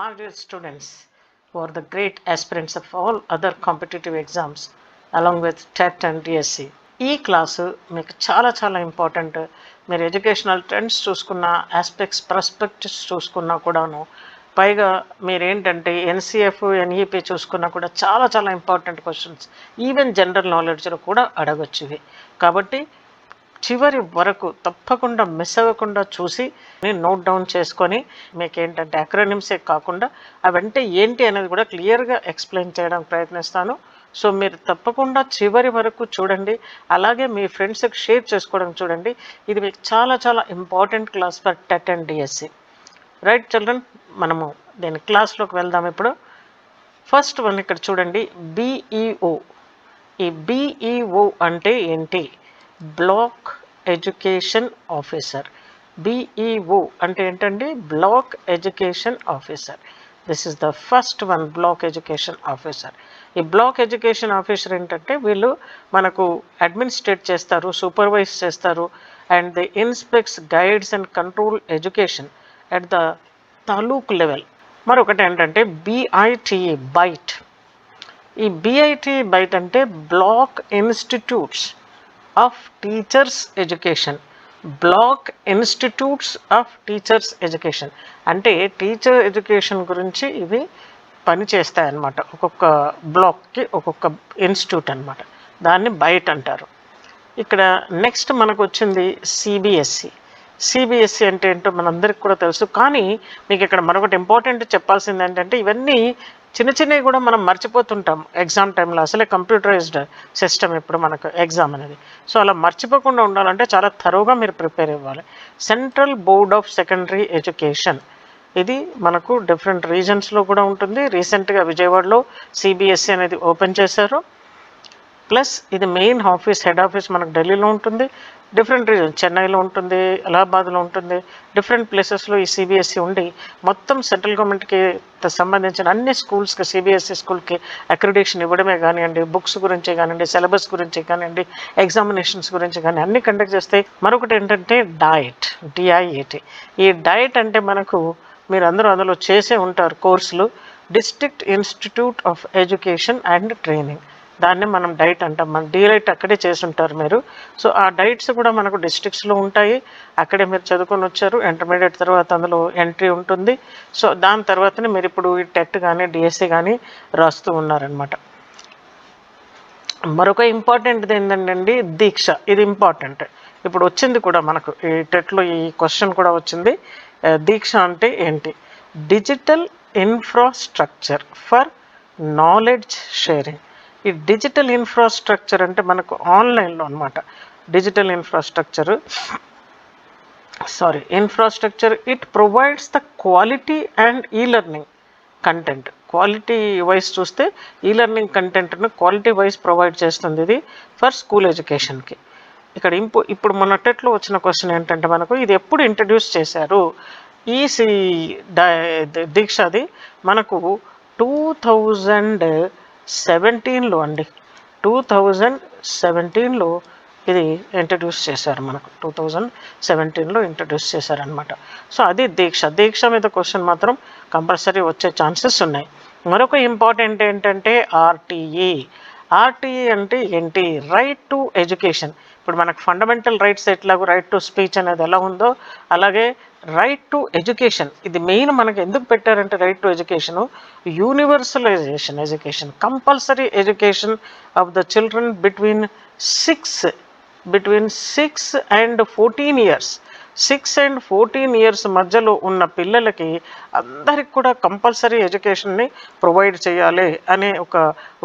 my students students who are the great aspirants of all other competitive exams along with TET and DSC. ఈ class మీకు చాలా చాలా important మీరు educational trends చూసుకున్న aspects perspectives చూసుకున్నా కూడాను పైగా మీరేంటంటే ఎన్సీఎఫ్ ఎన్ఈపి చూసుకున్నా కూడా చాలా చాలా ఇంపార్టెంట్ క్వశ్చన్స్ ఈవెన్ జనరల్ నాలెడ్జ్లో కూడా అడగొచ్చు ఇవి. కాబట్టి చివరి వరకు తప్పకుండా మిస్ అవ్వకుండా చూసి నోట్ డౌన్ చేసుకొని మీకు ఏంటంటే అక్రోనిమ్సే కాకుండా అవంటే ఏంటి అనేది కూడా క్లియర్గా ఎక్స్ప్లెయిన్ చేయడానికి ప్రయత్నిస్తాను. సో మీరు తప్పకుండా చివరి వరకు చూడండి. అలాగే మీ ఫ్రెండ్స్కి షేర్ చేసుకోవడం చూడండి. ఇది మీకు చాలా చాలా important class for TET and DSC right children మనము దీని క్లాస్లోకి వెళ్దాం ఇప్పుడు. ఫస్ట్ వన్ ఇక్కడ చూడండి. బీఈఓ ఈ బీఈఓ అంటే ఏంటి? Block education officer. బీఈఓ అంటే ఏంటండి? Block education officer. This is the first one block education officer. ఈ బ్లాక్ ఎడ్యుకేషన్ ఆఫీసర్ ఏంటంటే వీళ్ళు మనకు అడ్మినిస్ట్రేట్ చేస్తారు సూపర్వైజ్ చేస్తారు and the inspects guides and control education at the taluk level మరొకటి ఏంటంటే బిఐటిఈ బైట్ ఈ బీఐటీ బైట్ అంటే block institutes. Of teachers education block institutes of teachers education అంటే టీచర్ ఎడ్యుకేషన్ గురించి ఇవి పనిచేస్తాయన్నమాట ఒక్కొక్క బ్లాక్కి ఒక్కొక్క ఇన్స్టిట్యూట్ అన్నమాట. దాన్ని బయట అంటారు. ఇక్కడ నెక్స్ట్ మనకు వచ్చింది సిబిఎస్సి సిబిఎస్సి అంటే ఏంటో మనందరికి కూడా తెలుసు. కానీ మీకు ఇక్కడ మరొకటి ఇంపార్టెంట్ చెప్పాల్సింది ఏంటంటే ఇవన్నీ చిన్న చిన్నవి కూడా మనం మర్చిపోతుంటాం. ఎగ్జామ్ టైంలో అసలే కంప్యూటరైజ్డ్ సిస్టమ్ ఇప్పుడు మనకు ఎగ్జామ్ అనేది. సో అలా మర్చిపోకుండా ఉండాలంటే చాలా తరువుగా మీరు ప్రిపేర్ ఇవ్వాలి central board of secondary education ఇది మనకు డిఫరెంట్ రీజన్స్లో కూడా ఉంటుంది. రీసెంట్గా విజయవాడలో సిబిఎస్సి అనేది ఓపెన్ చేశారు. ప్లస్ ఇది మెయిన్ ఆఫీస్ హెడ్ ఆఫీస్ మనకు ఢిల్లీలో ఉంటుంది. డిఫరెంట్ రీజన్ చెన్నైలో ఉంటుంది అలహాబాద్లో ఉంటుంది. డిఫరెంట్ ప్లేసెస్లో ఈ సిబిఎస్ఈ ఉండి మొత్తం సెంట్రల్ గవర్నమెంట్కి సంబంధించిన అన్ని స్కూల్స్కి సిబిఎస్ఈ స్కూల్కి అక్రిడేషన్ ఇవ్వడమే కానివ్వండి బుక్స్ గురించి కానివ్వండి సిలబస్ గురించి కానివ్వండి ఎగ్జామినేషన్స్ గురించి కానీ అన్ని కండక్ట్ చేస్తాయి మరొకటి ఏంటంటే డయట్ డిఐఏటి ఈ డయట్ అంటే మనకు మీరు అందరూ అందులో చేసే ఉంటారు కోర్సులు district institute of education and training దాన్ని మనం డైట్ అంటాం. మన డీలైట్ అక్కడే చేసి ఉంటారు మీరు. సో ఆ డైట్స్ కూడా మనకు డిస్ట్రిక్ట్స్లో ఉంటాయి. అక్కడే మీరు చదువుకొని వచ్చారు. ఇంటర్మీడియట్ తర్వాత అందులో ఎంట్రీ ఉంటుంది. సో దాని తర్వాతనే మీరు ఇప్పుడు ఈ టెట్ కానీ డిఎస్సి కానీ రాస్తూ ఉన్నారనమాట మరొక ఇంపార్టెంట్ ఏంటంటే దీక్ష. ఇది ఇంపార్టెంట్. ఇప్పుడు వచ్చింది కూడా మనకు. ఈ టెట్లో ఈ క్వశ్చన్ కూడా వచ్చింది. దీక్ష అంటే ఏంటి? Digital infrastructure for knowledge sharing. ఈ డిజిటల్ ఇన్ఫ్రాస్ట్రక్చర్ అంటే మనకు ఆన్లైన్లో అనమాట digital infrastructure. Sorry infrastructure it provides the quality and e learning content. Quality wise చూస్తే ఈ లెర్నింగ్ కంటెంట్ను క్వాలిటీ వైజ్ ప్రొవైడ్ చేస్తుంది ఇది ఫర్ స్కూల్ ఎడ్యుకేషన్కి. ఇక్కడ ఇంపు ఇప్పుడు మన టెట్లో వచ్చిన క్వశ్చన్ ఏంటంటే మనకు ఇది ఎప్పుడు ఇంట్రడ్యూస్ చేశారు? ఈ సి దీక్షది మనకు టూ థౌజండ్ సెవెంటీన్లో అండి. టూ థౌజండ్ సెవెంటీన్లో ఇది ఇంట్రడ్యూస్ చేశారు మనకు. టూ థౌజండ్ సెవెంటీన్లో ఇంట్రడ్యూస్ చేశారనమాట సో అది దీక్ష. దీక్ష మీద క్వశ్చన్ మాత్రం కంపల్సరీ వచ్చే ఛాన్సెస్ ఉన్నాయి. మరొక ఇంపార్టెంట్ ఏంటంటే ఆర్టీఈ ఆర్టీఈ అంటే ఏంటి? రైట్ టు ఎడ్యుకేషన్ ఇప్పుడు మనకు ఫండమెంటల్ రైట్స్ ఎట్లాగో రైట్ టు స్పీచ్ అనేది ఎలా ఉందో అలాగే రైట్ టు ఎడ్యుకేషన్ ఇది మెయిన్ మనకి ఎందుకు పెట్టారంటే right to education universalisation education compulsory education of the children between six between six and fourteen years six and fourteen years మధ్యలో ఉన్న పిల్లలకి అందరికి కూడా కంపల్సరీ ఎడ్యుకేషన్ని ప్రొవైడ్ చేయాలి అనే ఒక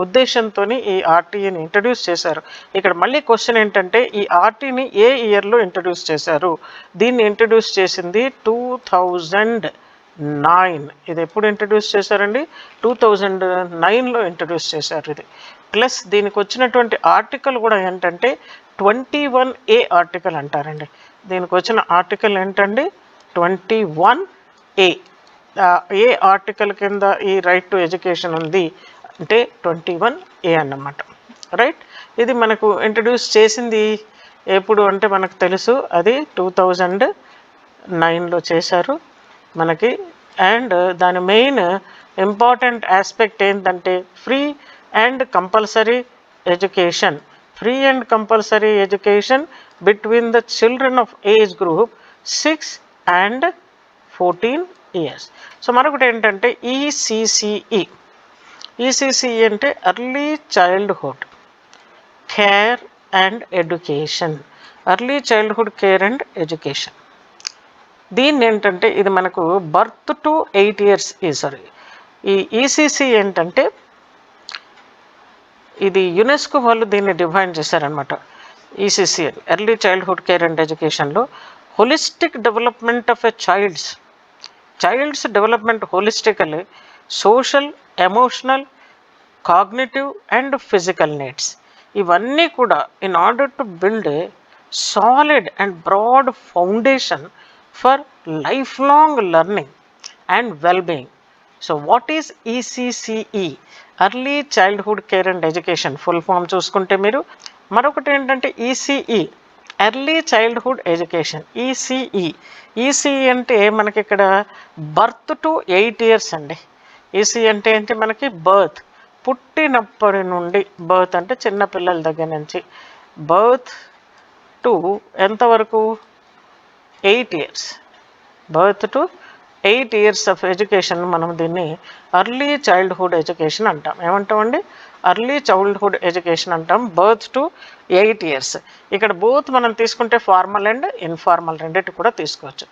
ఉద్దేశంతో ఈ ఆర్టీని ఇంట్రడ్యూస్ చేశారు. ఇక్కడ మళ్ళీ క్వశ్చన్ ఏంటంటే ఈ ఆర్టీని ఏ ఇయర్లో ఇంట్రడ్యూస్ చేశారు? దీన్ని ఇంట్రడ్యూస్ చేసింది టూ థౌజండ్ నైన్. ఇది ఎప్పుడు ఇంట్రడ్యూస్ చేశారండి? టూ థౌజండ్ నైన్లో ఇంట్రడ్యూస్ చేశారు ఇది. ప్లస్ దీనికి వచ్చినటువంటి ఆర్టికల్ కూడా ఏంటంటే ట్వంటీ వన్ ఏ ఆర్టికల్ అంటారండి. దీనికి వచ్చిన ఆర్టికల్ ఏంటండి? Twenty one A A article కింద ఈ రైట్ టు ఎడ్యుకేషన్ ఉంది? అంటే ట్వంటీ వన్ ఏ అన్నమాట. రైట్ ఇది మనకు ఇంట్రడ్యూస్ చేసింది ఎప్పుడు అంటే మనకు తెలుసు. అది టూ థౌజండ్ నైన్లో చేశారు మనకి. అండ్ దాని మెయిన్ ఇంపార్టెంట్ ఆస్పెక్ట్ ఏంటంటే free and compulsory education free and compulsory education between the children of age group six and fourteen years. So మరొకటి ఏంటంటే ఈసీసీఈ ఈసీసీఈ అంటే early childhood care and education early childhood care and education దీన్ని ఏంటంటే ఇది మనకు birth to eight years ఈ sorry ఈ ECC ఏంటంటే ఇది యునెస్కో వాళ్ళు దీన్ని డిఫైన్ చేశారనమాట ECCL early childhood care and ఎడ్యుకేషన్లో holistic development of a child's child's development holistically social emotional cognitive and physical needs ఇవన్నీ కూడా in order to build a solid and broad foundation for life long learning and wellbeing so what is ECCE early childhood care and education full form చూసుకుంటే మీరు. మరొకటి ఏంటంటే ECE early childhood education ECE ECE అంటే మనకి ఇక్కడ birth to eight years అండి. EC అంటే ఏంటి? మనకి బర్త్ పుట్టినప్పటి నుండి బర్త్ అంటే చిన్న పిల్లల దగ్గర నుంచి బర్త్ టు ఎంతవరకు? Eight years birth to eight years of education మనం దీన్ని అర్లీ చైల్డ్హుడ్ ఎడ్యుకేషన్ అంటాం. ఏమంటామండి? అర్లీ చైల్డ్హుడ్ ఎడ్యుకేషన్ అంటాం బర్త్ టు ఎయిట్ ఇయర్స్. ఇక్కడ బోత్ మనం తీసుకుంటే ఫార్మల్ అండ్ ఇన్ఫార్మల్ రెండింటి కూడా తీసుకోవచ్చు.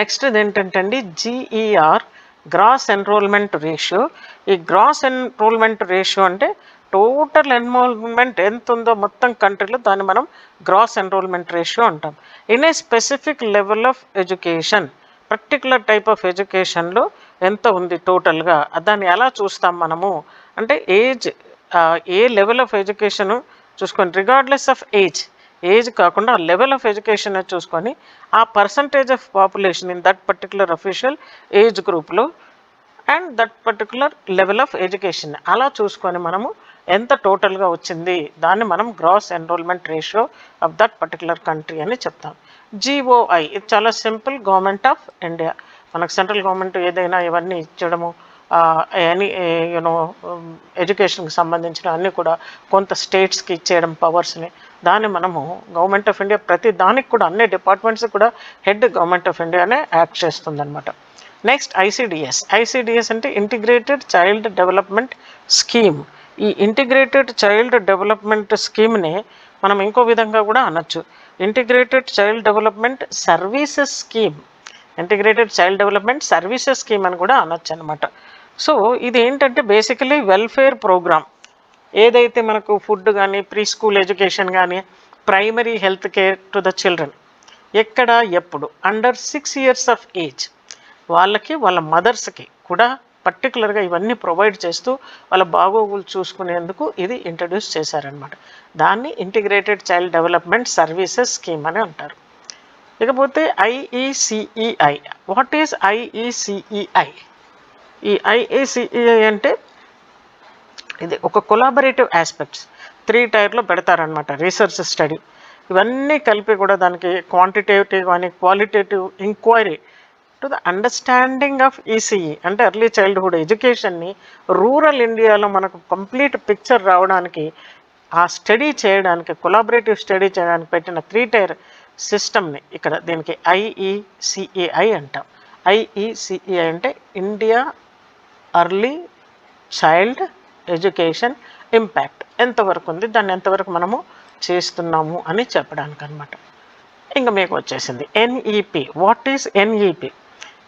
నెక్స్ట్ ఏంటంటే అండి జీఈఆర్ గ్రాస్ ఎన్రోల్మెంట్ రేషియో. ఈ గ్రాస్ ఎన్రోల్మెంట్ రేషియో అంటే టోటల్ ఎన్రోల్మెంట్ ఎంత ఉందో మొత్తం కంట్రీలో దాన్ని మనం గ్రాస్ ఎన్రోల్మెంట్ రేషియో అంటాం. In a specific level of education particular type of ఎడ్యుకేషన్లో ఎంత ఉంది టోటల్గా దాన్ని ఎలా చూస్తాం మనము? అంటే age a level of education చూసుకొని రిగార్డ్లెస్ ఆఫ్ ఏజ్ ఏజ్ కాకుండా లెవెల్ ఆఫ్ ఎడ్యుకేషన్ చూసుకొని ఆ percentage of population in that particular official age గ్రూప్లో and that particular level of education అలా చూసుకొని మనము ఎంత టోటల్గా వచ్చింది? దాన్ని మనం gross enrolment ratio of that particular country అని చెప్తాం. జిఓఐ ఇది చాలా సింపుల్ గవర్నమెంట్ ఆఫ్ ఇండియా. మనకు సెంట్రల్ గవర్నమెంట్ ఏదైనా ఇవన్నీ ఇచ్చడము ఎనీ యూనో ఎడ్యుకేషన్కి సంబంధించిన అన్నీ కూడా కొంత స్టేట్స్కి ఇచ్చేయడం పవర్స్ని దాన్ని మనము గవర్నమెంట్ ఆఫ్ ఇండియా ప్రతి దానికి కూడా అన్ని డిపార్ట్మెంట్స్ కూడా హెడ్ గవర్నమెంట్ ఆఫ్ ఇండియానే యాక్ట్ చేస్తుందన్నమాట. నెక్స్ట్ ఐసిడిఎస్ ఐసిడిఎస్ అంటే ఇంటిగ్రేటెడ్ చైల్డ్ డెవలప్మెంట్ స్కీమ్ ఈ ఇంటిగ్రేటెడ్ చైల్డ్ డెవలప్మెంట్ స్కీమ్ని మనం ఇంకో విధంగా కూడా అనొచ్చు. Integrated child development services scheme integrated child development services scheme అని కూడా అనొచ్చు అనమాట సో ఇది ఏంటంటే బేసికలీ వెల్ఫేర్ ప్రోగ్రామ్ ఏదైతే మనకు ఫుడ్ కానీ ప్రీ స్కూల్ ఎడ్యుకేషన్ కానీ primary health care to the children ఎక్కడ ఎప్పుడు. Under six years of age వాళ్ళకి వాళ్ళ మదర్స్కి కూడా పర్టికులర్గా ఇవన్నీ ప్రొవైడ్ చేస్తూ వాళ్ళ బాగోగులు చూసుకునేందుకు ఇది ఇంట్రడ్యూస్ చేశారనమాట దాన్ని integrated child development services scheme అని అంటారు. ఇకపోతే ఐఈసిఈఐ వాట్ ఈజ్ ఐఈసిఈఐ ఈ ఐఏసిఈఐ అంటే ఇది ఒక కొలాబరేటివ్ ఆస్పెక్ట్స్ త్రీ టైర్లో పెడతారనమాట రీసెర్చ్ స్టడీ ఇవన్నీ కలిపి కూడా దానికి క్వాంటిటేటివ్ కానీ qualitative enquiry to the understanding of ECE అంటే ఎర్లీ చైల్డ్హుడ్ ఎడ్యుకేషన్ని రూరల్ ఇండియాలో మనకు కంప్లీట్ పిక్చర్ రావడానికి ఆ స్టడీ చేయడానికి కొలాబరేటివ్ స్టడీ చేయడానికి పెట్టిన త్రీ టైర్ సిస్టమ్ని ఇక్కడ దీనికి ఐఈసిఈఐ అంటాం. ఐఈసిఈఐ అంటే India early child education impact ఎంతవరకు ఉంది? దాన్ని ఎంతవరకు మనము చేస్తున్నాము అని చెప్పడానికి అనమాట ఇంకా మీకు వచ్చేసింది NEP what is NEP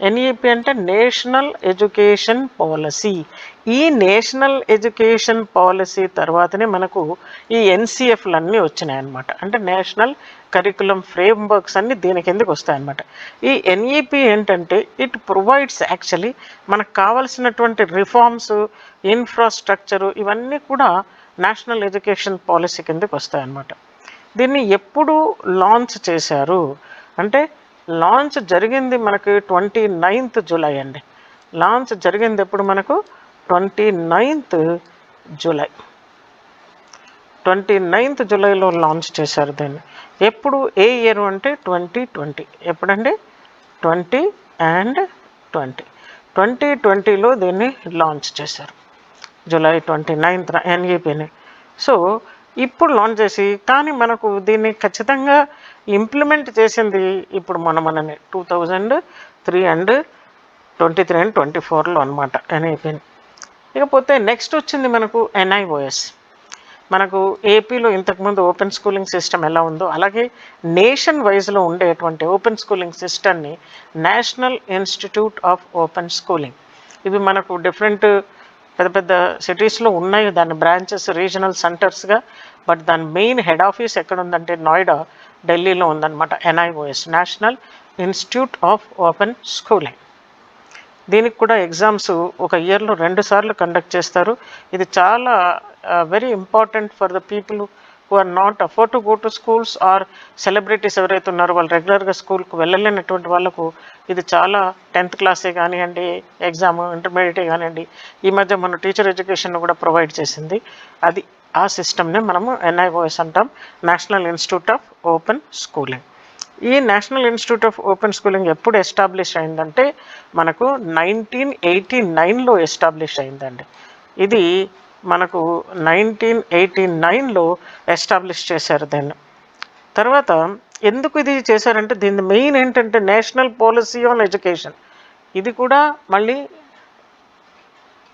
NEP అంటే నేషనల్ ఎడ్యుకేషన్ పాలసీ. ఈ నేషనల్ ఎడ్యుకేషన్ పాలసీ తర్వాతనే మనకు ఈ ఎన్సిఎఫ్లు అన్నీ వచ్చినాయన్నమాట. అంటే నేషనల్ కరికులం ఫ్రేమ్వర్క్స్ అన్నీ దీని కిందకి వస్తాయన్నమాట. ఈ ఎన్ఈపి ఏంటంటే ఇట్ ప్రొవైడ్స్ యాక్చువల్లీ మనకు కావాల్సినటువంటి రిఫార్మ్స్ ఇన్ఫ్రాస్ట్రక్చరు ఇవన్నీ కూడా నేషనల్ ఎడ్యుకేషన్ పాలసీ కిందకి వస్తాయన్నమాట. దీన్ని ఎప్పుడు లాంచ్ చేశారు? అంటే లాంచ్ జరిగింది మనకి ట్వంటీ నైన్త్ జూలై అండి. లాంచ్ జరిగింది ఎప్పుడు మనకు? Twenty ninth July twenty ninth జూలైలో లాంచ్ చేశారు దీన్ని. ఎప్పుడు? ఏ ఇయర్ అంటే ట్వంటీ ట్వంటీ ఎప్పుడండి? ట్వంటీ అండ్ ట్వంటీ ట్వంటీ ట్వంటీలో దీన్ని లాంచ్ చేశారు. జూలై ట్వంటీ నైన్త్ ఎన్ఈపిని సో ఇప్పుడు లాంచ్ చేసి కానీ మనకు దీన్ని ఖచ్చితంగా ఇంప్లిమెంట్ చేసింది ఇప్పుడు మన మననే two thousand three and twenty three and twenty ఫోర్లో అనమాట ఎన్ఐపిని ఇకపోతే నెక్స్ట్ వచ్చింది మనకు ఎన్ఐఓఎస్ మనకు ఏపీలో ఇంతకుముందు ఓపెన్ స్కూలింగ్ సిస్టమ్ ఎలా ఉందో అలాగే నేషన్ వైజ్లో ఉండేటువంటి ఓపెన్ స్కూలింగ్ సిస్టమ్ని national institute of open schooling ఇవి మనకు డిఫరెంట్ పెద్ద పెద్ద సిటీస్లో ఉన్నాయి. దాని బ్రాంచెస్ రీజనల్ సెంటర్స్గా బట్ దాని మెయిన్ హెడ్ ఆఫీస్ ఎక్కడ ఉందంటే నోయిడా ఢిల్లీలో ఉందన్నమాట. NIOS national institute of open schooling దీనికి కూడా ఎగ్జామ్స్ ఒక ఇయర్లో రెండు సార్లు కండక్ట్ చేస్తారు. ఇది చాలా very important for the people who are not afford to go to schools or celebrities ఎవరైతే ఉన్నారో వాళ్ళు రెగ్యులర్గా స్కూల్కి వెళ్ళలేనటువంటి వాళ్ళకు ఇది చాలా టెన్త్ క్లాసే కానివ్వండి ఎగ్జామ్ ఇంటర్మీడియటే కానివ్వండి ఈ మధ్య మన టీచర్ ఎడ్యుకేషన్ కూడా ప్రొవైడ్ చేసింది. అది ఆ సిస్టమ్నే మనము ఎన్ఐఓఎస్ అంటాం national institute of open schooling ఈ national institute of open schooling ఎప్పుడు ఎస్టాబ్లిష్ అయిందంటే మనకు నైన్టీన్ ఎయిటీ నైన్లో ఎస్టాబ్లిష్ అయిందండి. ఇది మనకు నైన్టీన్ ఎయిటీ నైన్లో ఎస్టాబ్లిష్ చేశారు దీన్ని. తర్వాత ఎందుకు ఇది చేశారంటే దీని మెయిన్ ఏంటంటే నేషనల్ పాలసీ ఆన్ ఎడ్యుకేషన్. ఇది కూడా మళ్ళీ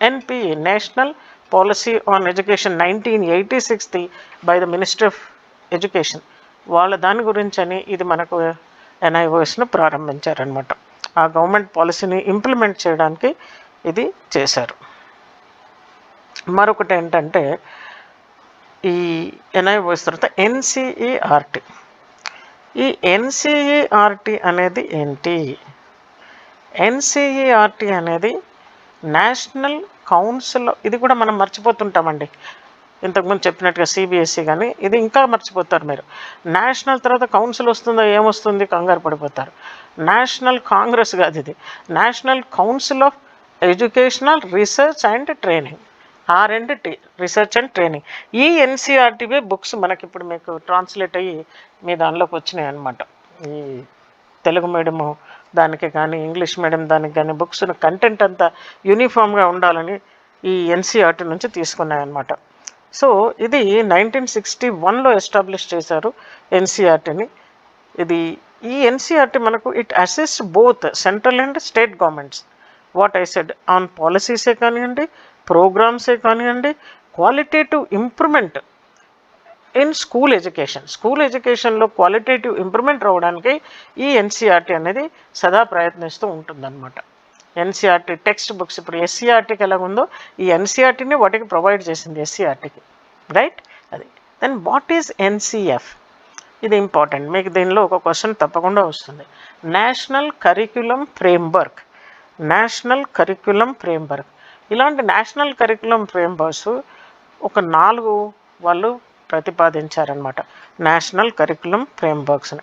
NPA national policy on education nineteen eighty సిక్స్ది by the minister of education. వాళ్ళ దాని గురించి అని ఇది మనకు ఎన్ఐఓఎస్ను ప్రారంభించారనమాట ఆ గవర్నమెంట్ పాలసీని ఇంప్లిమెంట్ చేయడానికి ఇది చేశారు. మరొకటి ఏంటంటే ఈ ఎన్ఐఓఎస్ తర్వాత ఎన్సిఈఆర్టీ ఈ ఎన్సిఈఆర్టీ అనేది ఏంటి? ఎన్సిఈఆర్టీ అనేది నేషనల్ కౌన్సిల్ ఇది కూడా మనం మర్చిపోతుంటామండి. ఇంతకుముందు చెప్పినట్టుగా సిబిఎస్ఈ కానీ ఇది ఇంకా మర్చిపోతారు మీరు. నేషనల్ తర్వాత కౌన్సిల్ వస్తుందో ఏమొస్తుంది? కంగారు పడిపోతారు. నేషనల్ కాంగ్రెస్ కాదు ఇది. National council of educational research and training. ఆ టీ రీసెర్చ్ అండ్ ట్రైనింగ్. ఈ ఎన్సీఆర్టీవీ బుక్స్ మనకి ఇప్పుడు మీకు ట్రాన్స్లేట్ అయ్యి మీ దానిలోకి వచ్చినాయి అనమాట ఈ తెలుగు మీడియము దానికి కానీ ఇంగ్లీష్ మీడియం దానికి కానీ బుక్స్ కంటెంట్ అంతా యూనిఫామ్గా ఉండాలని ఈ ఎన్సీఆర్టీ నుంచి తీసుకున్నాయన్నమాట సో ఇది నైన్టీన్ సిక్స్టీ వన్లో ఎస్టాబ్లిష్ చేశారు ఎన్సీఆర్టీని ఇది ఈ ఎన్సీఆర్టీ మనకు it assist both central and state governments. What I said on పాలసీసే కానివ్వండి ప్రోగ్రామ్సే కానివ్వండి qualitative improvement in school education school ఎడ్యుకేషన్లో క్వాలిటేటివ్ ఇంప్రూవ్మెంట్ రావడానికి ఈ ఎన్సీఆర్టీ అనేది సదా ప్రయత్నిస్తూ ఉంటుందన్నమాట. ఎన్సీఆర్టీ టెక్స్ట్ బుక్స్ ఇప్పుడు ఎస్సీఆర్టీకి ఎలా ఉందో ఈ ఎన్సీఆర్టీని వాటికి ప్రొవైడ్ చేసింది ఎస్సీఆర్టీకి రైట్ అది. దెన్ వాట్ ఈజ్ ఎన్సీఎఫ్ ఇది ఇంపార్టెంట్ మీకు దీనిలో ఒక క్వశ్చన్ తప్పకుండా వస్తుంది. National curriculum framework national curriculum framework ఇలాంటి నేషనల్ కరికులం ఫ్రేమ్వర్క్స్ ఒక నాలుగు వాళ్ళు ప్రతిపాదించారనమాట national curriculum ఫ్రేమ్వర్క్స్ని.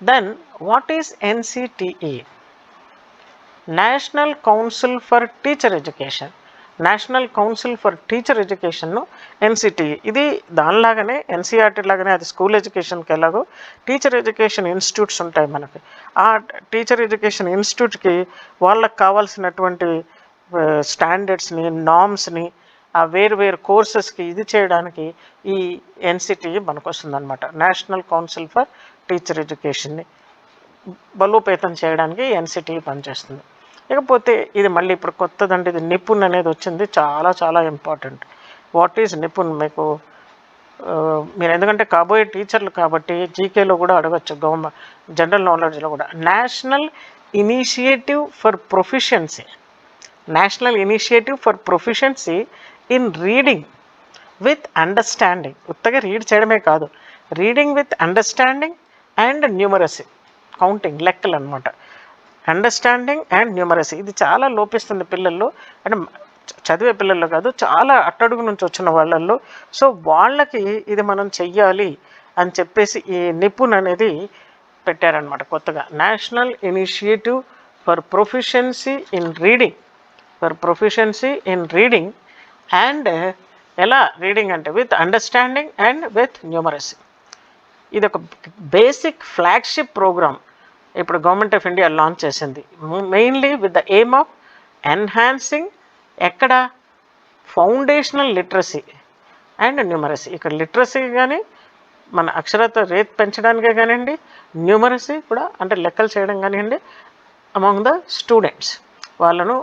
Then what is NCTE national council for teacher education national council for teacher ఎడ్యుకేషన్ను NCTE ఇది దానిలాగానే ఎన్సీఆర్టీ లాగానే అది స్కూల్ ఎడ్యుకేషన్కి ఎలాగో టీచర్ ఎడ్యుకేషన్ ఇన్స్టిట్యూట్స్ ఉంటాయి మనకి. ఆ టీచర్ ఎడ్యుకేషన్ ఇన్స్టిట్యూట్కి వాళ్ళకి కావాల్సినటువంటి స్టాండర్డ్స్ని నామ్స్ని ఆ వేరు వేరు కోర్సెస్కి ఇది చేయడానికి ఈ ఎన్సిటి మనకు వస్తుందన్నమాట. నేషనల్ కౌన్సిల్ ఫర్ టీచర్ ఎడ్యుకేషన్ని బలోపేతం చేయడానికి ఎన్సిటీ పనిచేస్తుంది. ఇకపోతే ఇది మళ్ళీ ఇప్పుడు కొత్తదండి ఇది నిపుణ్ అనేది వచ్చింది చాలా చాలా ఇంపార్టెంట్ వాట్ ఈజ్ నిపుణ్ మీకు? మీరు ఎందుకంటే కాబోయే టీచర్లు కాబట్టి జీకేలో కూడా అడగచ్చు గవర్నమెంట్ జనరల్ నాలెడ్జ్లో కూడా. National initiative for proficiency national initiative for proficiency in reading with understanding. ఉత్తగా రీడ్ చేయడమే కాదు reading with understanding and numeracy counting లెక్కలు అనమాట అండర్స్టాండింగ్ అండ్ న్యూమరసీ ఇది చాలా లోపిస్తుంది పిల్లల్లో. అండ్ చదివే పిల్లల్లో కాదు చాలా అట్టడుగు నుంచి వచ్చిన వాళ్ళల్లో. సో వాళ్ళకి ఇది మనం చెయ్యాలి అని చెప్పేసి ఈ నిపుణ్ అనేది పెట్టారనమాట కొత్తగా. National initiative for proficiency in reading. For proficiency in reading and ఎలా రీడింగ్ అంటే with understanding and with numeracy ఇది ఒక బేసిక్ ఫ్లాగ్షిప్ ప్రోగ్రామ్ ఇప్పుడు గవర్నమెంట్ ఆఫ్ ఇండియా లాంచ్ చేసింది. Mainly with the aim of enhancing ఎక్కడ ఫౌండేషనల్ లిటరసీ అండ్ న్యూమరసీ ఇక్కడ literacy కానీ మన అక్షరత రేట్ పెంచడానికే కానివ్వండి న్యూమరసీ కూడా అంటే లెక్కలు చేయడం కానివ్వండి అమాంగ్ ద స్టూడెంట్స్ వాళ్ళను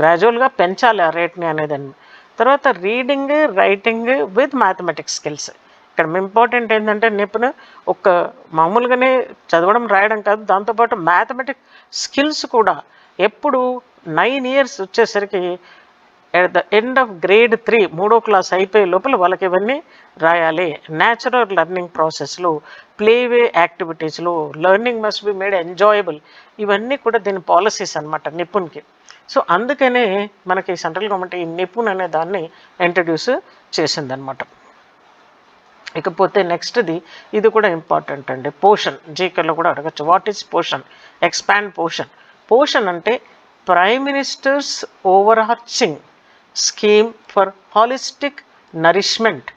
గ్రాడ్యువల్గా పెంచాలి ఆ రేట్ని అనేదాన్ని. తర్వాత reading writing with mathematics skills ఇక్కడ ఇంపార్టెంట్ ఏంటంటే నిపుణ ఒక మామూలుగానే చదవడం రాయడం కాదు దాంతోపాటు మ్యాథమెటిక్ స్కిల్స్ కూడా ఎప్పుడు నైన్ ఇయర్స్ వచ్చేసరికి at the end of grade three మూడో క్లాస్ అయిపోయే లోపల వాళ్ళకి ఇవన్నీ రాయాలి. న్యాచురల్ లెర్నింగ్ ప్రాసెస్లో ప్లేవే యాక్టివిటీస్లో learning must be made enjoyable ఇవన్నీ కూడా దీని పాలసీస్ అనమాట నిపుణ్కి సో అందుకనే మనకి సెంట్రల్ గవర్నమెంట్ ఈ నిపుణ్ అనే దాన్ని ఇంట్రడ్యూస్ చేసిందనమాట ఇకపోతే నెక్స్ట్ది ఇది కూడా ఇంపార్టెంట్ అండి. పోషన్ జీకేలో కూడా అడగచ్చు. What is Poshan? Expand Poshan. Poshan అంటే prime minister's overarching scheme for holistic nourishment.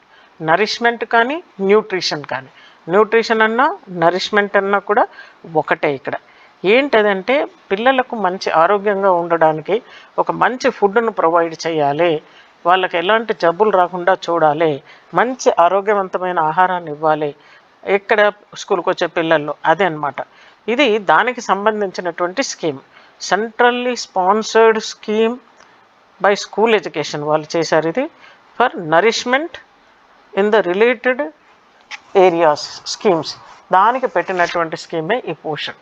Nourishment కానీ న్యూట్రిషన్ కానీ. న్యూట్రిషన్ అన్నా నరిష్మెంట్ అన్నా కూడా ఒకటే ఇక్కడ. ఏంటదంటే పిల్లలకు మంచి ఆరోగ్యంగా ఉండడానికి ఒక మంచి ఫుడ్ను ప్రొవైడ్ చేయాలి. వాళ్ళకి ఎలాంటి జబ్బులు రాకుండా చూడాలి. మంచి ఆరోగ్యవంతమైన ఆహారాన్ని ఇవ్వాలి. ఎక్కడ స్కూల్కి వచ్చే పిల్లల్లో అదే అన్నమాట. ఇది దానికి సంబంధించినటువంటి scheme. Centrally sponsored scheme by school education వాళ్ళు చేశారు ఇది. For nourishment in the related areas schemes. దానికి పెట్టినటువంటి స్కీమే ఈ పోషన్.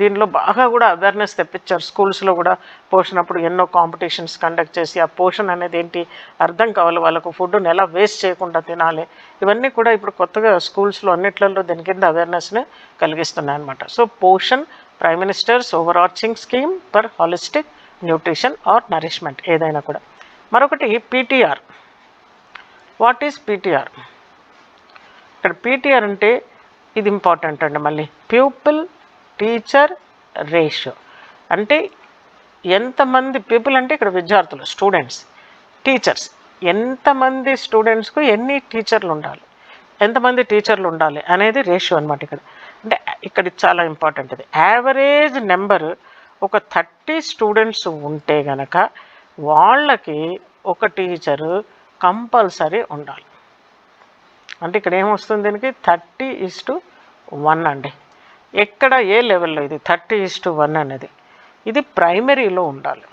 దీనిలో బాగా కూడా అవేర్నెస్ తెప్పించారు. స్కూల్స్లో కూడా పోషన్ అప్పుడు ఎన్నో కాంపిటీషన్స్ కండక్ట్ చేసి ఆ పోషన్ అనేది ఏంటి అర్థం కావాలి వాళ్ళకు. ఫుడ్ని ఎలా వేస్ట్ చేయకుండా తినాలి. ఇవన్నీ కూడా ఇప్పుడు కొత్తగా స్కూల్స్లో అన్నిట్లలో దీని కింద అవేర్నెస్ని కలిగిస్తున్నాయి అనమాట so Poshan prime minister's overarching scheme for holistic nutrition or nourishment ఏదైనా కూడా. మరొకటి పీటీఆర్ వాట్ ఈస్ పీటీఆర్ ఇక్కడ పీటీఆర్ అంటే ఇది ఇంపార్టెంట్ అండి మళ్ళీ. Pupil teacher ratio. అంటే ఎంతమంది పీపుల్ అంటే ఇక్కడ విద్యార్థులు స్టూడెంట్స్ టీచర్స్. ఎంతమంది స్టూడెంట్స్కు ఎన్ని టీచర్లు ఉండాలి? ఎంతమంది టీచర్లు ఉండాలి అనేది రేషియో అనమాట ఇక్కడ. అంటే ఇక్కడ చాలా ఇంపార్టెంట్ ఇది. యావరేజ్ నెంబర్ ఒక థర్టీ స్టూడెంట్స్ ఉంటే గనక వాళ్ళకి ఒక టీచరు కంపల్సరీ ఉండాలి. అంటే ఇక్కడ ఏమొస్తుంది దీనికి? థర్టీ ఇస్ టు వన్ అండి. ఎక్కడ ఏ లెవెల్లో ఇది? థర్టీ ఇస్ టు వన్ అనేది. ఇది ప్రైమరీలో ఉండాలి.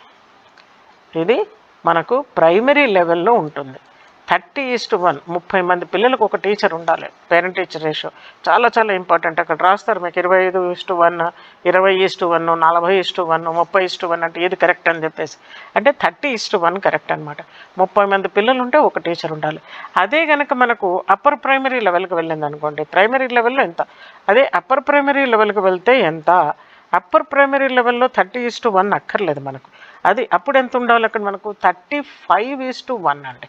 ఇది మనకు ప్రైమరీ లెవెల్లో ఉంటుంది. థర్టీ ఈస్ట్ వన్ ముప్పై మంది పిల్లలకు ఒక టీచర్ ఉండాలి. Parent teacher ratio. చాలా చాలా ఇంపార్టెంట్. అక్కడ రాస్తారు మీకు ఇరవై ఐదు ఈస్ట్ వన్ ఇరవై ఈస్ట్ వన్ నలభై ఈస్ట్ వన్ ముప్పై ఈస్ట్ వన్ అంటే ఏది కరెక్ట్ అని చెప్పేసి. అంటే థర్టీ ఈస్ట్ వన్ కరెక్ట్ అనమాట ముప్పై మంది పిల్లలు ఉంటే ఒక టీచర్ ఉండాలి. అదే కనుక మనకు అప్పర్ ప్రైమరీ లెవెల్కి వెళ్ళింది అనుకోండి. ప్రైమరీ లెవెల్లో ఎంత? అదే అప్పర్ ప్రైమరీ లెవెల్కి వెళ్తే ఎంత? అప్పర్ ప్రైమరీ లెవెల్లో థర్టీ ఈస్ట్ వన్ అక్కర్లేదు మనకు. అది అప్పుడు ఎంత ఉండాలి అక్కడ మనకు? థర్టీ ఫైవ్ ఈస్ట్ వన్ అండి.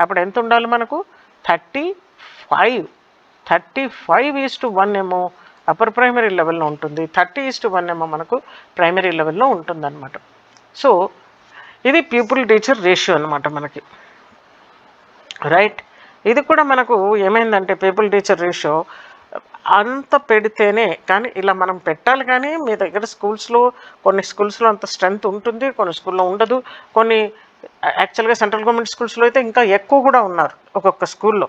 అప్పుడు ఎంత ఉండాలి మనకు? Thirty five. Thirty five is to one ఏమో అప్పర్ ప్రైమరీ లెవెల్లో ఉంటుంది. థర్టీ ఈస్ టు వన్ ఏమో మనకు ప్రైమరీ లెవెల్లో ఉంటుందన్నమాట. సో ఇది పీపుల్ టీచర్ రేషియో అనమాట మనకి. రైట్? ఇది కూడా మనకు ఏమైందంటే పీపుల్ టీచర్ రేషియో అంత పెడితేనే కానీ ఇలా మనం పెట్టాలి కానీ మీ దగ్గర స్కూల్స్లో కొన్ని స్కూల్స్లో అంత స్ట్రెంత్ ఉంటుంది కొన్ని స్కూల్లో ఉండదు. కొన్ని యాక్చువల్గా సెంట్రల్ గవర్నమెంట్ స్కూల్స్లో అయితే ఇంకా ఎక్కువ కూడా ఉన్నారు ఒక్కొక్క స్కూల్లో.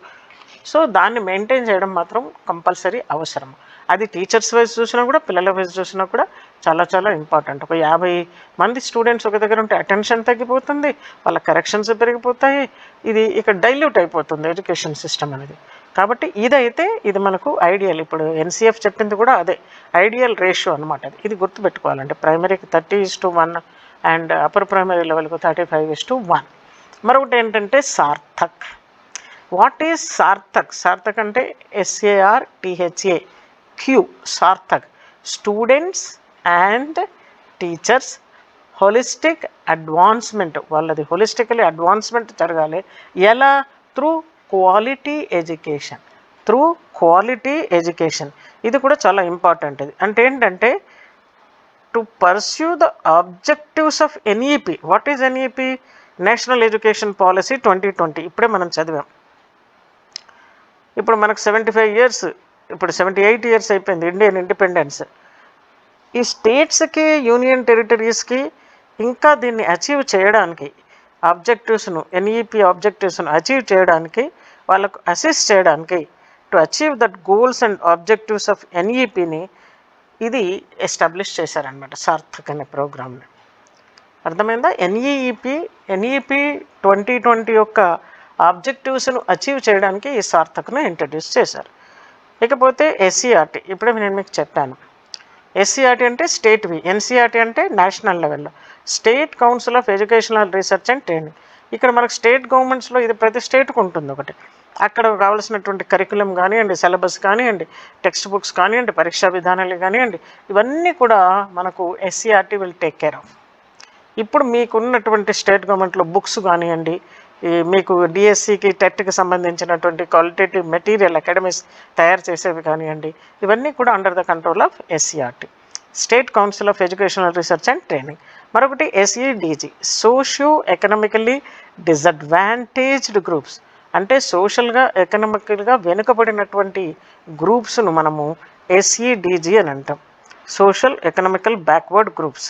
సో దాన్ని మెయింటైన్ చేయడం మాత్రం కంపల్సరీ అవసరం. అది టీచర్స్ వైజ్ చూసినా కూడా పిల్లల వైజ్ చూసినా కూడా చాలా చాలా ఇంపార్టెంట్ ఒక యాభై మంది స్టూడెంట్స్ ఒక దగ్గర ఉంటే అటెన్షన్ తగ్గిపోతుంది వాళ్ళ కరెక్షన్స్ పెరిగిపోతాయి. ఇది ఇక్కడ డైల్యూట్ అయిపోతుంది ఎడ్యుకేషన్ సిస్టమ్ అనేది. కాబట్టి ఇదైతే ఇది మనకు ఐడియల్ ఇప్పుడు ఎన్సీఎఫ్ చెప్పింది కూడా అదే. ఐడియల్ రేషియో అనమాట అది. ఇది గుర్తుపెట్టుకోవాలంటే ప్రైమరీకి thirty is to one and upper primary లెవెల్కు thirty five is to one మరొకటి ఏంటంటే Sarthak. What is Sarthaq? Sarthak అంటే S A R T H A Q Sarthaq. Students and teachers holistic advancement వాళ్ళది హోలిస్టికలీ అడ్వాన్స్మెంట్ జరగాలి. ఎలా? Through quality education through quality education ఇది కూడా చాలా important ఇది. అంటే ఏంటంటే to pursue the objectives of NEP what is NEP national education policy twenty twenty ఇప్పుడే మనం చదివాం. ఇప్పుడు మనకు సెవెంటీ ఫైవ్ ఇయర్స్ ఇప్పుడు సెవెంటీ ఎయిట్ ఇయర్స్ అయిపోయింది ఇండియన్ ఇండిపెండెన్స్ ఈ స్టేట్స్కి యూనియన్ టెరిటరీస్కి ఇంకా దీన్ని అచీవ్ చేయడానికి ఆబ్జెక్టివ్స్ను ఎన్ఈపి ఆబ్జెక్టివ్స్ను అచీవ్ చేయడానికి వాళ్ళకు అసిస్ట్ చేయడానికి to achieve that goals and objectives of ఎన్ఈపిని ఇది ఎస్టాబ్లిష్ చేశారనమాట సార్థక్ అనే ప్రోగ్రామ్ని. అర్థమైందా? ఎన్ఈఈపి ఎన్ఈపి ట్వంటీ ట్వంటీ యొక్క ఆబ్జెక్టివ్స్ను అచీవ్ చేయడానికి ఈ సార్థక్ను ఇంట్రడ్యూస్ చేశారు. ఇకపోతే ఎస్సీఆర్టీ ఇప్పుడే నేను మీకు చెప్పాను. ఎస్సీఆర్టీ అంటే స్టేట్ వి ఎన్సీఆర్టీ అంటే నేషనల్ లెవెల్లో. State council of educational research and training. ఇక్కడ మనకు స్టేట్ గవర్నమెంట్స్లో ఇది ప్రతి స్టేట్కు ఉంటుంది ఒకటి. అక్కడ కావాల్సినటువంటి కరికులం కానివ్వండి సిలబస్ కానివ్వండి టెక్స్ట్ బుక్స్ కానివ్వండి పరీక్షా విధానాలు కానివ్వండి ఇవన్నీ కూడా మనకు SCERT will take care of ఇప్పుడు మీకున్నటువంటి స్టేట్ గవర్నమెంట్లో బుక్స్ కానివ్వండి మీకు డిఎస్సికి టెట్కి సంబంధించినటువంటి క్వాలిటేటివ్ మెటీరియల్ అకాడమీస్ తయారు చేసేవి కానివ్వండి ఇవన్నీ కూడా under the control of SCERT state council of educational research and training మరొకటి SEDG socio economically disadvantaged groups అంటే సోషల్గా ఎకనామికల్గా వెనుకబడినటువంటి గ్రూప్స్ను మనము ఎస్ఈడిజి అని అంటాం. సోషల్ ఎకనామికల్ బ్యాక్వర్డ్ గ్రూప్స్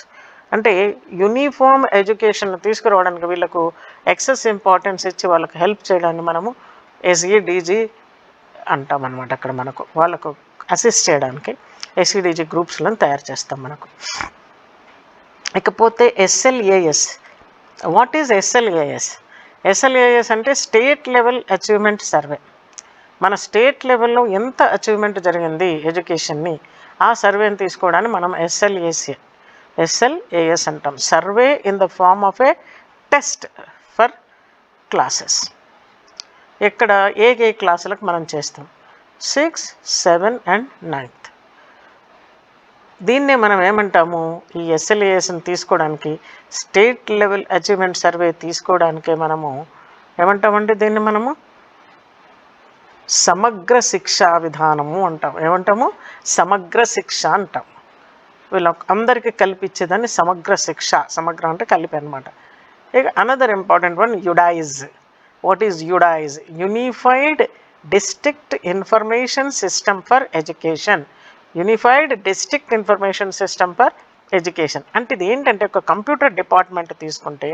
అంటే యూనిఫామ్ ఎడ్యుకేషన్ తీసుకురావడానికి వీళ్ళకు ఎక్సెస్ ఇంపార్టెన్స్ ఇచ్చి వాళ్ళకి హెల్ప్ చేయడాన్ని మనము ఎస్ఈడిజి అంటాం అనమాట అక్కడ మనకు. వాళ్ళకు అసిస్ట్ చేయడానికి ఎస్ఈడిజి గ్రూప్స్లను తయారు చేస్తాం మనకు. ఇకపోతే ఎస్ఎల్ఏఎస్ వాట్ ఈజ్ ఎస్ఎల్ఏఎస్ ఎస్ఎల్ఏఎస్ అంటే స్టేట్ లెవెల్ అచీవ్మెంట్ సర్వే. మన స్టేట్ లెవెల్లో ఎంత అచీవ్మెంట్ జరిగింది ఎడ్యుకేషన్ని ఆ సర్వేని తీసుకోవడానికి మనం ఎస్ఎల్ఏసి ఎస్ఎల్ఏఎస్ అంటాం. Survey in the form of a test for classes. ఇక్కడ ఏ ఏ క్లాసులకు మనం చేస్తాం? Six seven and ninth. దీన్నే మనం ఏమంటాము? ఈ ఎస్ఎల్ఏఎస్ని తీసుకోవడానికి స్టేట్ లెవెల్ అచీవ్మెంట్ సర్వే తీసుకోవడానికే మనము ఏమంటామండి దీన్ని మనము? సమగ్ర శిక్షా విధానము అంటాం. ఏమంటాము? సమగ్ర శిక్ష అంటాం. వీళ్ళ అందరికీ కల్పించేదాన్ని సమగ్ర శిక్ష. సమగ్ర అంటే కలిపి అనమాట ఇక another important one UDISE what is UDISE unified district information system for education unified district information system for education అంటే ఇది ఏంటంటే ఒక కంప్యూటర్ డిపార్ట్మెంట్ తీసుకుంటే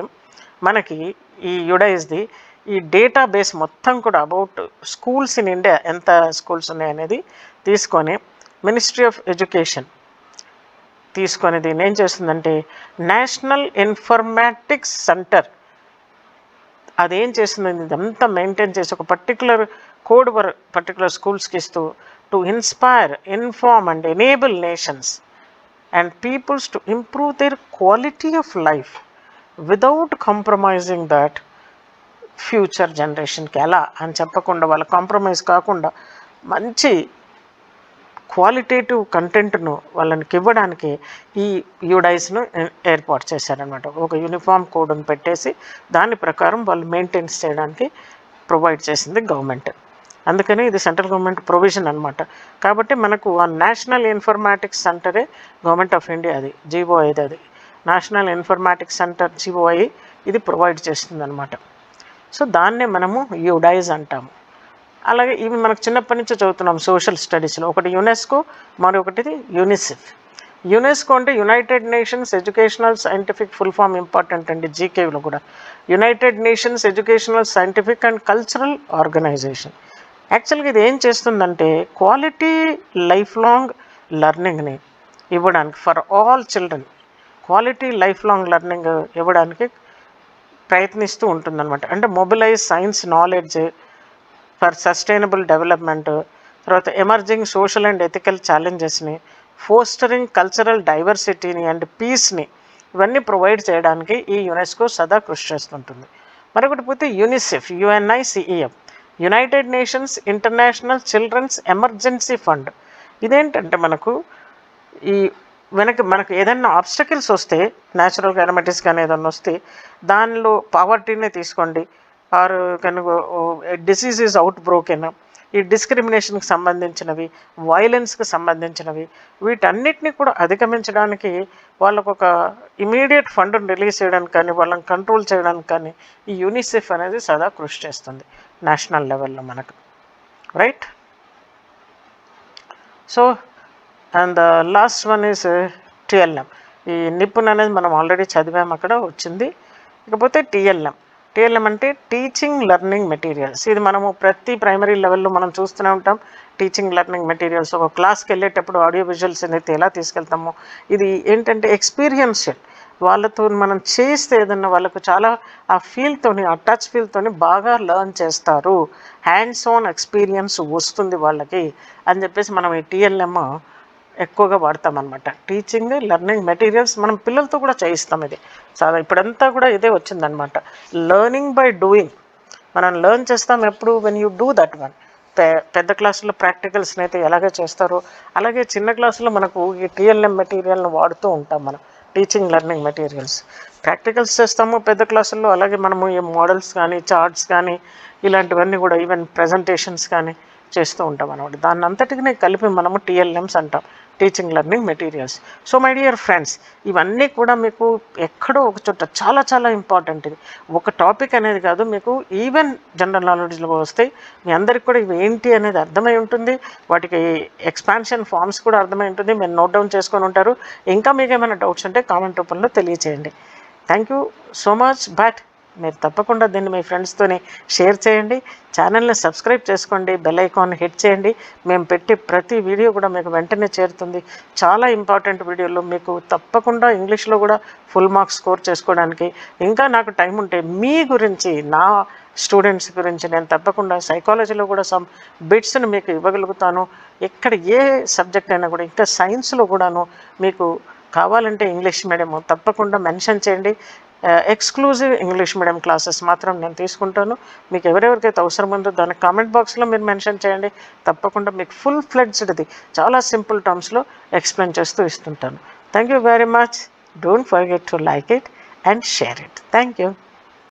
మనకి ఈ యుడైజ్ది ఈ డేటాబేస్ మొత్తం కూడా అబౌట్ స్కూల్స్ ఇన్ ఇండియా ఎంత స్కూల్స్ ఉన్నాయనేది తీసుకొని మినిస్ట్రీ ఆఫ్ ఎడ్యుకేషన్ తీసుకొని దీన్ని ఏం చేస్తుందంటే నేషనల్ ఇన్ఫర్మాటిక్స్ సెంటర్ అదేం చేస్తుందండి ఇదంతా మెయింటైన్ చేసి ఒక పర్టికులర్ కోడ్ వర్ పర్టికులర్ స్కూల్స్కి ఇస్తూ to inspire inform and enable nations and peoples to improve their quality of life without compromising that future జనరేషన్కి ఎలా అని చెప్పకుండా వాళ్ళ కాంప్రమైజ్ కాకుండా మంచి క్వాలిటేటివ్ కంటెంట్ను వాళ్ళకి ఇవ్వడానికి ఈ యూడైస్ను ఏర్పాటు చేశారనమాట ఒక యూనిఫామ్ కోడ్ను పెట్టేసి దాని ప్రకారం వాళ్ళు మెయింటెన్స్ చేయడానికి ప్రొవైడ్ చేసింది గవర్నమెంట్ అందుకని ఇది సెంట్రల్ గవర్నమెంట్ ప్రొవిజన్ అనమాట కాబట్టి మనకు ఆ నేషనల్ ఇన్ఫర్మాటిక్స్ సెంటరే గవర్నమెంట్ ఆఫ్ ఇండియా అది జీవోఐ అది. నేషనల్ ఇన్ఫర్మాటిక్స్ సెంటర్ జీఓఐ ఇది ప్రొవైడ్ చేస్తుంది అనమాట సో దాన్నే మనము యూడైజ్ అంటాము. అలాగే ఇవి మనకు చిన్నప్పటి నుంచి చదువుతున్నాం సోషల్ స్టడీస్లో. ఒకటి యునెస్కో మరొకటిది యూనిసెఫ్. యునెస్కో అంటే United Nations educational scientific full form important అండి జీకేలో కూడా. United Nations educational scientific and cultural organisation. యాక్చువల్గా ఇది ఏం చేస్తుందంటే క్వాలిటీ లైఫ్ లాంగ్ లెర్నింగ్ని ఇవ్వడానికి for all children quality life long learning ఇవ్వడానికి ప్రయత్నిస్తూ ఉంటుందన్నమాట. అంటే mobilise science knowledge for sustainable development తర్వాత ఎమర్జింగ్ సోషల్ అండ్ ఎథికల్ ఛాలెంజెస్ని ఫోస్టరింగ్ కల్చరల్ డైవర్సిటీని అండ్ పీస్ని ఇవన్నీ ప్రొవైడ్ చేయడానికి ఈ యునెస్కో సదా కృషి చేస్తుంటుంది. మరొకటి పోతే UNICEF U N I C E F united nations international children's emergency fund. ఇదేంటంటే మనకు ఈ వెనక మనకు ఏదైనా ఆబ్స్టకిల్స్ వస్తే న్యాచురల్ కెలమిటీస్ కానీ ఏదైనా వస్తే దానిలో పావర్టీనే తీసుకోండి. ఆర్ కనుక డిసీజ్ ఈజ్ అవుట్ బ్రోకెన్. ఈ డిస్క్రిమినేషన్కి సంబంధించినవి వైలెన్స్కి సంబంధించినవి వీటన్నిటిని కూడా అధిగమించడానికి వాళ్ళకు ఒక ఇమీడియట్ ఫండ్ని రిలీజ్ చేయడానికి కానీ వాళ్ళని కంట్రోల్ చేయడానికి కానీ ఈ యూనిసెఫ్ అనేది సదా కృషి చేస్తుంది నేషనల్ లెవెల్లో మనకు. Right? So and the last one is TLM. ఈ నిపుణ్ అనేది మనం ఆల్రెడీ చదివాము అక్కడ వచ్చింది. ఇకపోతే టీఎల్ఎం. టీఎల్ఎం అంటే టీచింగ్ లెర్నింగ్ మెటీరియల్స్ ఇది మనము ప్రతి ప్రైమరీ లెవెల్లో మనం చూస్తూనే ఉంటాం. టీచింగ్ లెర్నింగ్ మెటీరియల్స్ ఒక క్లాస్కి వెళ్ళేటప్పుడు ఆడియో విజువల్స్ అనేది ఎలా తీసుకెళ్తామో ఇది ఏంటంటే ఎక్స్పీరియన్షియల్ వాళ్ళతో మనం చేస్తే ఏదన్నా వాళ్ళకు చాలా ఆ ఫీల్తోని ఆ టచ్ ఫీల్తోని బాగా లెర్న్ చేస్తారు. హ్యాండ్స్ ఆన్ ఎక్స్పీరియన్స్ వస్తుంది వాళ్ళకి అని చెప్పేసి మనం ఈ టీఎల్ఎం ఎక్కువగా వాడతాం అనమాట టీచింగ్ లెర్నింగ్ మెటీరియల్స్ మనం పిల్లలతో కూడా చేయిస్తాం ఇది. చాలా ఇప్పుడంతా కూడా ఇదే వచ్చిందనమాట లెర్నింగ్ బై డూయింగ్ మనం లెర్న్ చేస్తాం ఎప్పుడు? When you do that one పె పెద్ద క్లాసుల్లో ప్రాక్టికల్స్ని అయితే ఎలాగే చేస్తారో అలాగే చిన్న క్లాసులో మనకు ఈ టీఎల్ఎం మెటీరియల్ని వాడుతూ ఉంటాం మనం. టీచింగ్ లెర్నింగ్ మెటీరియల్స్ ప్రాక్టికల్స్ చేస్తాము పెద్ద క్లాసుల్లో అలాగే మనము ఈ మోడల్స్ కానీ చార్ట్స్ కానీ ఇలాంటివన్నీ కూడా ఈవెన్ ప్రజెంటేషన్స్ కానీ చేస్తూ ఉంటాం అనమాట దాన్ని అంతటికి కలిపి మనము టీఎల్ఎంస్ అంటాం teaching learning materials. So my dear friends ఇవన్నీ కూడా మీకు ఎక్కడో ఒక చోట చాలా చాలా ఇంపార్టెంట్ ఇది. ఒక టాపిక్ అనేది కాదు మీకు ఈవెన్ జనరల్ నాలెడ్జ్లో వస్తాయి మీ అందరికి కూడా ఇవి ఏంటి అనేది అర్థమై ఉంటుంది. వాటికి ఎక్స్పాన్షన్ ఫామ్స్ కూడా అర్థమై ఉంటుంది. మీరు నోట్ డౌన్ చేసుకొని ఉంటారు. ఇంకా మీకు ఏమైనా డౌట్స్ ఉంటే కామెంట్ రూపంలో తెలియచేయండి. Thank you so much. But మీరు తప్పకుండా దీన్ని మీ ఫ్రెండ్స్తోని షేర్ చేయండి. ఛానల్ని సబ్స్క్రైబ్ చేసుకోండి. బెల్ ఐకాన్ హిట్ చేయండి. మేము పెట్టే ప్రతి వీడియో కూడా మీకు వెంటనే చేరుతుంది. చాలా ఇంపార్టెంట్ వీడియోలు. మీకు తప్పకుండా ఇంగ్లీష్లో కూడా ఫుల్ మార్క్స్ స్కోర్ చేసుకోవడానికి ఇంకా నాకు టైం ఉంటే మీ గురించి నా స్టూడెంట్స్ గురించి నేను తప్పకుండా సైకాలజీలో కూడా సమ్ బిట్స్ని మీకు ఇవ్వగలుగుతాను. ఎక్కడ ఏ సబ్జెక్ట్ అయినా కూడా ఇంకా సైన్స్లో కూడాను మీకు కావాలంటే ఇంగ్లీష్ మీడియం తప్పకుండా మెన్షన్ చేయండి. ఎక్స్క్లూజివ్ ఇంగ్లీష్ మీడియం క్లాసెస్ మాత్రం నేను తీసుకుంటాను. మీకు ఎవరెవరికైతే అవసరం ఉందో దాని కామెంట్ బాక్స్లో మీరు మెన్షన్ చేయండి. తప్పకుండా మీకు ఫుల్ ఫ్లెడ్జ్డ్ది చాలా సింపుల్ టర్మ్స్లో ఎక్స్ప్లెయిన్ చేస్తూ ఇస్తుంటాను. Thank you very much. Don't forget to like it and share it. Thank you.